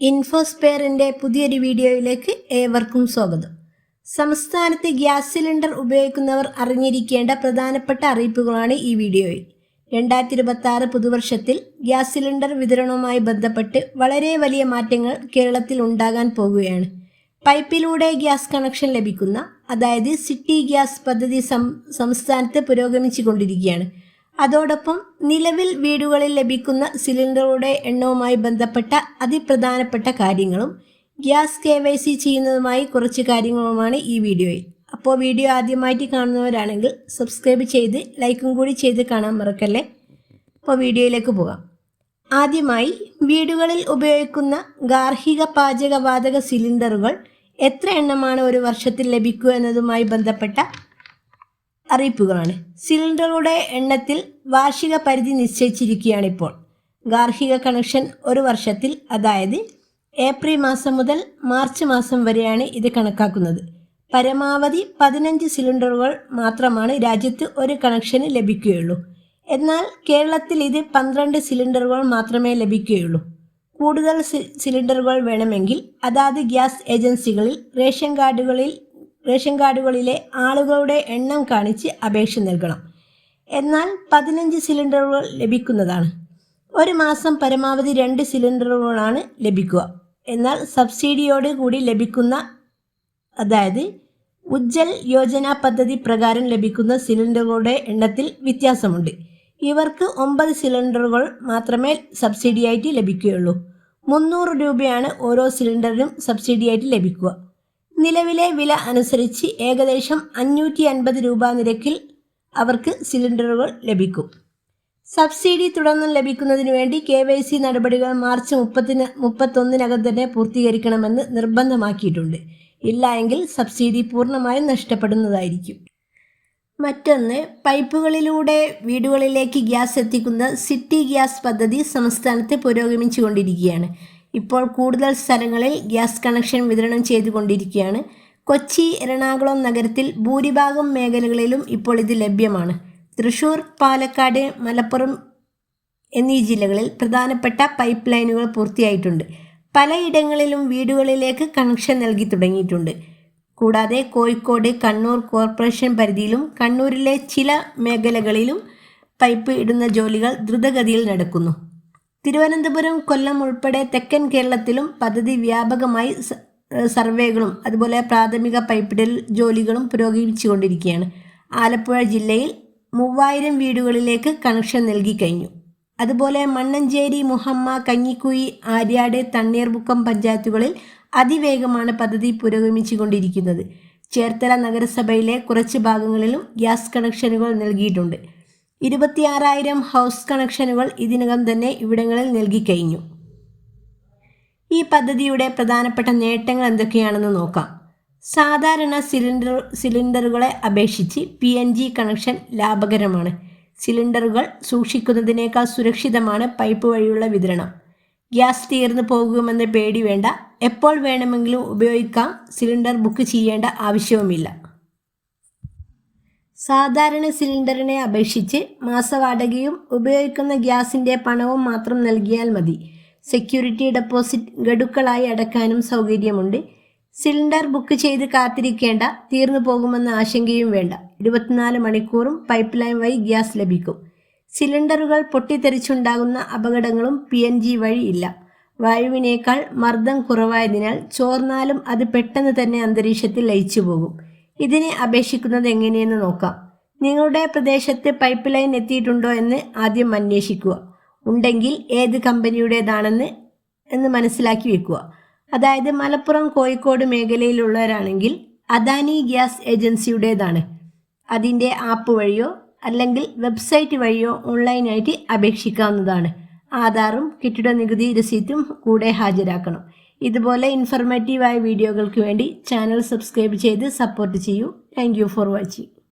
ഇൻഫോസ്പെയറിന്റെ പുതിയൊരു വീഡിയോയിലേക്ക് ഏവർക്കും സ്വാഗതം. സംസ്ഥാനത്ത് ഗ്യാസ് സിലിണ്ടർ ഉപയോഗിക്കുന്നവർ അറിഞ്ഞിരിക്കേണ്ട പ്രധാനപ്പെട്ട അറിയിപ്പുകളാണ് ഈ വീഡിയോയിൽ. രണ്ടായിരത്തി ഇരുപത്തി ആറ് പുതുവർഷത്തിൽ ഗ്യാസ് സിലിണ്ടർ വിതരണവുമായി ബന്ധപ്പെട്ട് വളരെ വലിയ മാറ്റങ്ങൾ കേരളത്തിൽ ഉണ്ടാകാൻ പോകുകയാണ്. പൈപ്പിലൂടെ ഗ്യാസ് കണക്ഷൻ ലഭിക്കുന്ന അതായത് സിറ്റി ഗ്യാസ് പദ്ധതി സംസ്ഥാനത്ത് പുരോഗമിച്ചുകൊണ്ടിരിക്കുകയാണ്. അതോടൊപ്പം നിലവിൽ വീടുകളിൽ ലഭിക്കുന്ന സിലിണ്ടറുടെ എണ്ണവുമായി ബന്ധപ്പെട്ട അതിപ്രധാനപ്പെട്ട കാര്യങ്ങളും ഗ്യാസ് കെ വൈ സി ചെയ്യുന്നതുമായി കുറച്ച് കാര്യങ്ങളുമാണ് ഈ വീഡിയോയിൽ. അപ്പോൾ വീഡിയോ ആദ്യമായിട്ട് കാണുന്നവരാണെങ്കിൽ സബ്സ്ക്രൈബ് ചെയ്ത് ലൈക്കും കൂടി ചെയ്ത് കാണാൻ മറക്കല്ലേ? അപ്പോൾ വീഡിയോയിലേക്ക് പോകാം. ആദ്യമായി വീടുകളിൽ ഉപയോഗിക്കുന്ന ഗാർഹിക പാചകവാതക സിലിണ്ടറുകൾ എത്ര എണ്ണമാണ് ഒരു വർഷത്തിൽ ലഭിക്കുക എന്നതുമായി ബന്ധപ്പെട്ട അറിയിപ്പുകളാണ്. സിലിണ്ടറുകളുടെ എണ്ണത്തിൽ വാർഷിക പരിധി നിശ്ചയിച്ചിരിക്കുകയാണിപ്പോൾ. ഗാർഹിക കണക്ഷൻ ഒരു വർഷത്തിൽ അതായത് ഏപ്രിൽ മാസം മുതൽ മാർച്ച് മാസം വരെയാണ് ഇത് കണക്കാക്കുന്നത്. പരമാവധി പതിനഞ്ച് സിലിണ്ടറുകൾ മാത്രമാണ് രാജ്യത്ത് ഒരു കണക്ഷന് ലഭിക്കുകയുള്ളൂ. എന്നാൽ കേരളത്തിൽ ഇത് പന്ത്രണ്ട് സിലിണ്ടറുകൾ മാത്രമേ ലഭിക്കുകയുള്ളൂ. കൂടുതൽ സിലിണ്ടറുകൾ വേണമെങ്കിൽ അതാത് ഗ്യാസ് ഏജൻസികളിൽ റേഷൻ കാർഡുകളിൽ റേഷൻ കാർഡുകളിലെ ആളുകളുടെ എണ്ണം കാണിച്ച് അപേക്ഷ നൽകണം. എന്നാൽ പതിനഞ്ച് സിലിണ്ടറുകൾ ലഭിക്കുന്നതാണ്. ഒരു മാസം പരമാവധി രണ്ട് സിലിണ്ടറുകളാണ് ലഭിക്കുക. എന്നാൽ സബ്സിഡിയോട് കൂടി ലഭിക്കുന്ന അതായത് ഉജ്ജൽ യോജന പദ്ധതി പ്രകാരം ലഭിക്കുന്ന സിലിണ്ടറുകളുടെ എണ്ണത്തിൽ വ്യത്യാസമുണ്ട്. ഇവർക്ക് ഒമ്പത് സിലിണ്ടറുകൾ മാത്രമേ സബ്സിഡിയായിട്ട് ലഭിക്കുകയുള്ളൂ. മുന്നൂറ് രൂപയാണ് ഓരോ സിലിണ്ടറിനും സബ്സിഡിയായിട്ട് ലഭിക്കുക. നിലവിലെ വില അനുസരിച്ച് ഏകദേശം അഞ്ഞൂറ്റി അൻപത് രൂപ നിരക്കിൽ അവർക്ക് സിലിണ്ടറുകൾ ലഭിക്കും. സബ്സിഡി തുടർന്നും ലഭിക്കുന്നതിന് വേണ്ടി കെ വൈ സി നടപടികൾ മാർച്ച് മുപ്പത്തിന് മുപ്പത്തൊന്നിനകം തന്നെ പൂർത്തീകരിക്കണമെന്ന് നിർബന്ധമാക്കിയിട്ടുണ്ട്. ഇല്ല എങ്കിൽ സബ്സിഡി പൂർണമായും നഷ്ടപ്പെടുന്നതായിരിക്കും. മറ്റൊന്ന് പൈപ്പുകളിലൂടെ വീടുകളിലേക്ക് ഗ്യാസ് എത്തിക്കുന്ന സിറ്റി ഗ്യാസ് പദ്ധതി സംസ്ഥാനത്ത് പുരോഗമിച്ചുകൊണ്ടിരിക്കുകയാണ്. ഇപ്പോൾ കൂടുതൽ സ്ഥലങ്ങളിൽ ഗ്യാസ് കണക്ഷൻ വിതരണം ചെയ്തുകൊണ്ടിരിക്കുകയാണ്. കൊച്ചി എറണാകുളം നഗരത്തിൽ ഭൂരിഭാഗം മേഖലകളിലും ഇപ്പോൾ ഇത് ലഭ്യമാണ്. തൃശൂർ പാലക്കാട് മലപ്പുറം എന്നീ ജില്ലകളിൽ പ്രധാനപ്പെട്ട പൈപ്പ് ലൈനുകൾ പൂർത്തിയായിട്ടുണ്ട്. പലയിടങ്ങളിലും വീടുകളിലേക്ക് കണക്ഷൻ നൽകി തുടങ്ങിയിട്ടുണ്ട്. കൂടാതെ കോഴിക്കോട് കണ്ണൂർ കോർപ്പറേഷൻ പരിധിയിലും കണ്ണൂരിലെ ചില മേഖലകളിലും പൈപ്പ് ഇടുന്ന ജോലികൾ ദ്രുതഗതിയിൽ നടക്കുന്നു. തിരുവനന്തപുരം കൊല്ലം ഉൾപ്പെടെ തെക്കൻ കേരളത്തിലും പദ്ധതി വ്യാപകമായി സർവേകളും അതുപോലെ പ്രാഥമിക പൈപ്പിടൽ ജോലികളും പുരോഗമിച്ചുകൊണ്ടിരിക്കുകയാണ്. ആലപ്പുഴ ജില്ലയിൽ മൂവായിരം വീടുകളിലേക്ക് കണക്ഷൻ നൽകി കഴിഞ്ഞു. അതുപോലെ മണ്ണഞ്ചേരി മുഹമ്മ കഞ്ഞിക്കുഴി ആര്യാട് തണ്ണീർമുക്കം പഞ്ചായത്തുകളിൽ അതിവേഗമാണ് പദ്ധതി പുരോഗമിച്ചുകൊണ്ടിരിക്കുന്നത്. ചേർത്തല നഗരസഭയിലെ കുറച്ച് ഭാഗങ്ങളിലും ഗ്യാസ് കണക്ഷനുകൾ നൽകിയിട്ടുണ്ട്. ഇരുപത്തിയാറായിരം ഹൗസ് കണക്ഷനുകൾ ഇതിനകം തന്നെ ഇവിടങ്ങളിൽ നൽകിക്കഴിഞ്ഞു ഈ പദ്ധതിയുടെ പ്രധാനപ്പെട്ട നേട്ടങ്ങൾ എന്തൊക്കെയാണെന്ന് നോക്കാം. സാധാരണ സിലിണ്ടർ സിലിണ്ടറുകളെ അപേക്ഷിച്ച് പി എൻ ജി കണക്ഷൻ ലാഭകരമാണ്. സിലിണ്ടറുകൾ സൂക്ഷിക്കുന്നതിനേക്കാൾ സുരക്ഷിതമാണ് പൈപ്പ് വഴിയുള്ള വിതരണം. ഗ്യാസ് തീർന്നു പോകുമെന്ന് പേടി വേണ്ട. എപ്പോൾ വേണമെങ്കിലും ഉപയോഗിക്കാം. സിലിണ്ടർ ബുക്ക് ചെയ്യേണ്ട ആവശ്യവുമില്ല. സാധാരണ സിലിണ്ടറിനെ അപേക്ഷിച്ച് മാസവാടകയും ഉപയോഗിക്കുന്ന ഗ്യാസിന്റെ പണവും മാത്രം നൽകിയാൽ മതി. സെക്യൂരിറ്റി ഡെപ്പോസിറ്റ് ഗഡുക്കളായി അടക്കാനും സൗകര്യമുണ്ട്. സിലിണ്ടർ ബുക്ക് ചെയ്ത് കാത്തിരിക്കേണ്ട തീർന്നു പോകുമെന്ന ആശങ്കയും വേണ്ട. ഇരുപത്തിനാല് മണിക്കൂറും പൈപ്പ് ലൈൻ വഴി ഗ്യാസ് ലഭിക്കും. സിലിണ്ടറുകൾ പൊട്ടിത്തെറിച്ചുണ്ടാകുന്ന അപകടങ്ങളും പി എൻ ജി വഴി ഇല്ല. വായുവിനേക്കാൾ മർദ്ദം കുറവായതിനാൽ ചോർന്നാലും അത് പെട്ടെന്ന് തന്നെ അന്തരീക്ഷത്തിൽ ലയിച്ചു പോകും ഇതിനെ അപേക്ഷിക്കുന്നത് എങ്ങനെയെന്ന് നോക്കാം. നിങ്ങളുടെ പ്രദേശത്ത് പൈപ്പ് ലൈൻ എത്തിയിട്ടുണ്ടോ എന്ന് ആദ്യം അന്വേഷിക്കുക. ഉണ്ടെങ്കിൽ ഏത് കമ്പനിയുടേതാണെന്ന് എന്ന് മനസ്സിലാക്കി വെക്കുക. അതായത് മലപ്പുറം കോഴിക്കോട് മേഖലയിലുള്ളവരാണെങ്കിൽ അദാനി ഗ്യാസ് ഏജൻസിയുടേതാണ്. അതിന്റെ ആപ്പ് വഴിയോ അല്ലെങ്കിൽ വെബ്സൈറ്റ് വഴിയോ ഓൺലൈനായിട്ട് അപേക്ഷിക്കാവുന്നതാണ്. ആധാറും കെട്ടിട നികുതി രസീറ്റും കൂടെ ഹാജരാക്കണം. ഇതുപോലെ ഇൻഫർമേറ്റീവായ വീഡിയോകൾക്ക് വേണ്ടി ചാനൽ സബ്സ്ക്രൈബ് ചെയ്ത് സപ്പോർട്ട് ചെയ്യൂ. Thank for watching